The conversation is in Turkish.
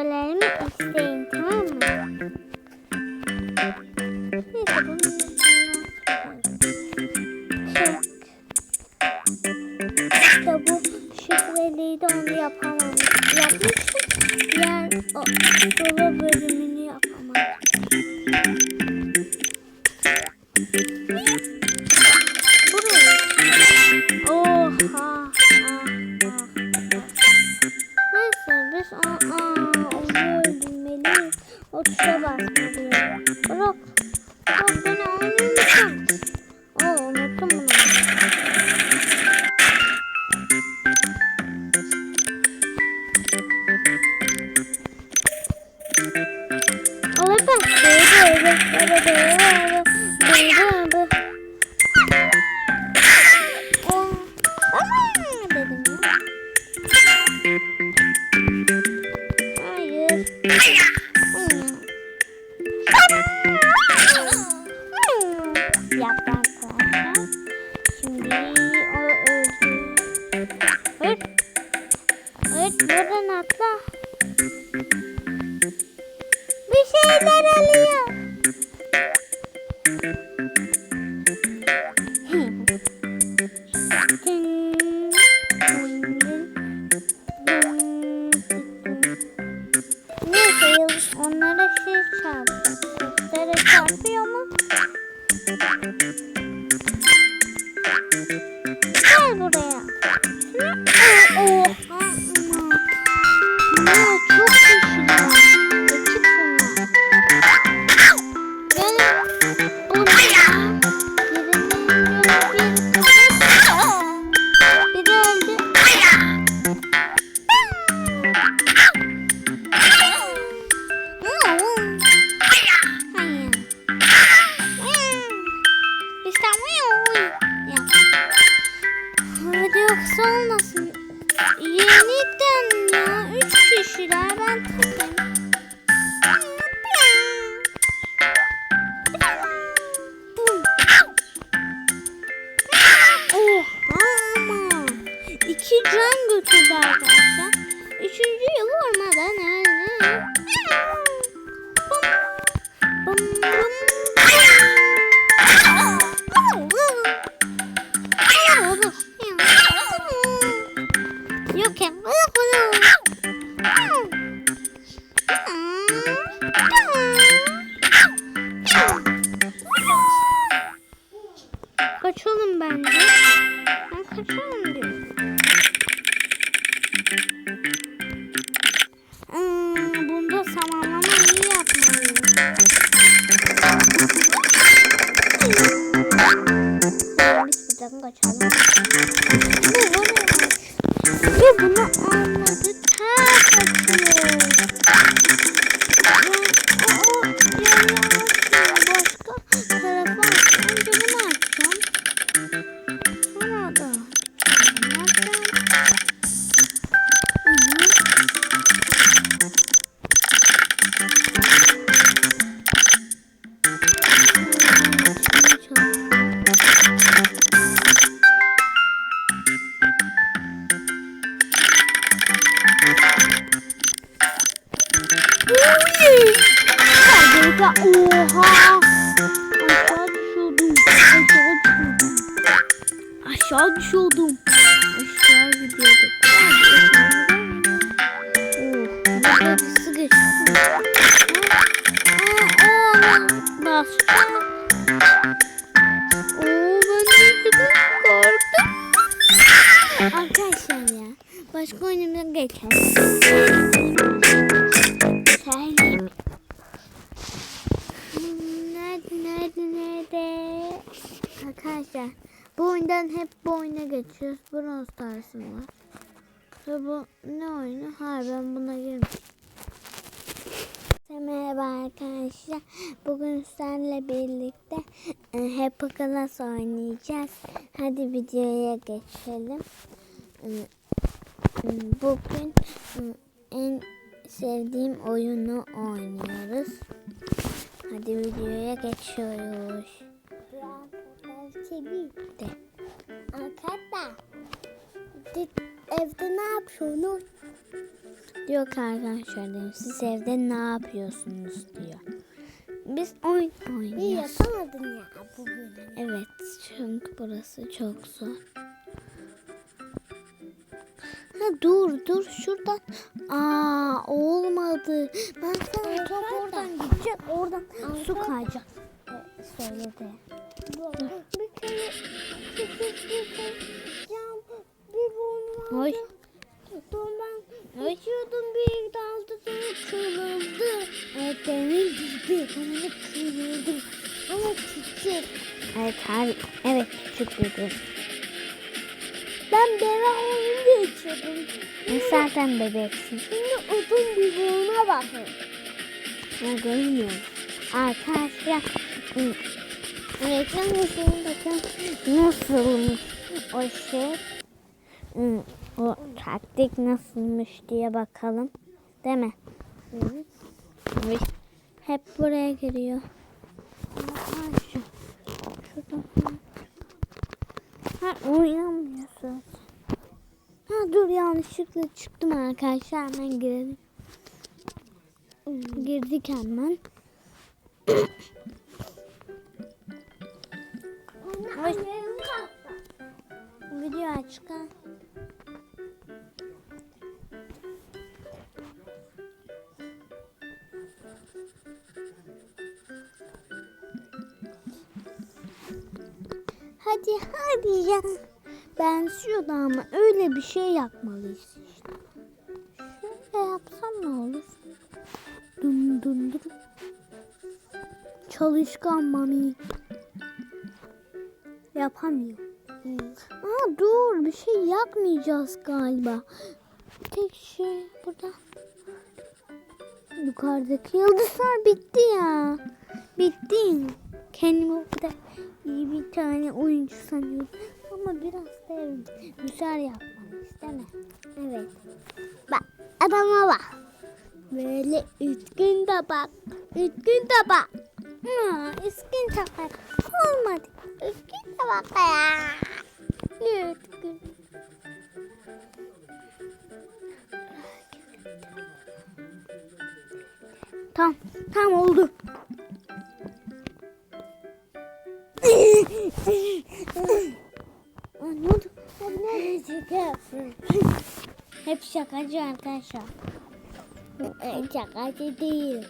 videolarımı isteyin tamam mı? Çık. İşte bu şifreliği de onu yapamam. Yapmıştım. Diğer o, soru bölümünü yapamadım. Oha. Neyse biz aa, 吃吧。Buradan atla. Bir şeyler alıyor. Neyse onlara şey çarptı. Kuşlara mu? Gel buraya. Oha. Oha ama. İki can götürdü arkadaşlar. Üçüncü yıl olmadan öldü. Aşağı düşüyordum. Aşağı gidiyordum. Oh, birisi geçti. Bastım. Oo, ben korktum. Arkadaşlar ya. Başka oyunumuza geçelim. Bu oyundan hep bu oyuna geçiyoruz. Brawl Stars'ım var. Ve bu ne oyunu? Hayır ben buna girmiştim. Merhaba arkadaşlar. Bugün sizlerle birlikte e, Happy Class oynayacağız. Hadi videoya geçelim. E, Bugün e, en sevdiğim oyunu oynuyoruz. Hadi videoya geçiyoruz. De. Arkadaşlar. Evde ne yapıyorsunuz? Yok arkadaşlar dedim. Siz evde ne yapıyorsunuz diyor. Biz oyun İyi oynuyoruz. yapamadın ya bu bölümü. Evet çünkü burası çok zor. Ha dur dur şuradan. Aa olmadı. Ben sana top oradan gidecek. Oradan su kayacak. Söyledi. Bana kırıldı. Ama küçük. Evet her evet küçük gün. Ben bebek olunca içiyordum. E, zaten bebeksin. Şimdi uzun bir burnuna bakın. Ben görmüyorum. Arkadaşlar. Reklam videosunu bakın. Nasılmış o şey. O taktik nasılmış diye bakalım. Değil mi? Evet. Hep buraya giriyor. Ha oynamıyorsun. Ha dur yanlışlıkla çıktım arkadaşlar. Hemen girelim. Girdik hemen. Anne. Video aç Hadi hadi ya. Benziyordu ama öyle bir şey yapmalıyız işte. Şöyle yapsam ne olur? Dum dum dum. Çalışkan mami. Yapamıyor. Aa dur bir şey yakmayacağız galiba. Tek şey burada. Yukarıdaki yıldızlar bitti ya. Bitti. Kendimi o kadar bir tane oyuncu sanıyordum. Ama biraz da güzel yapmalıyız değil? Evet. Bak adama bak. Böyle üstün tabak. Üstün tabak. Ha, üstün tabak. Olmadı. Üstün tabak ya. Ne üstün? Tam, tam oldu. Şaka? Hep şakacı arkadaşlar. Şakacı değil.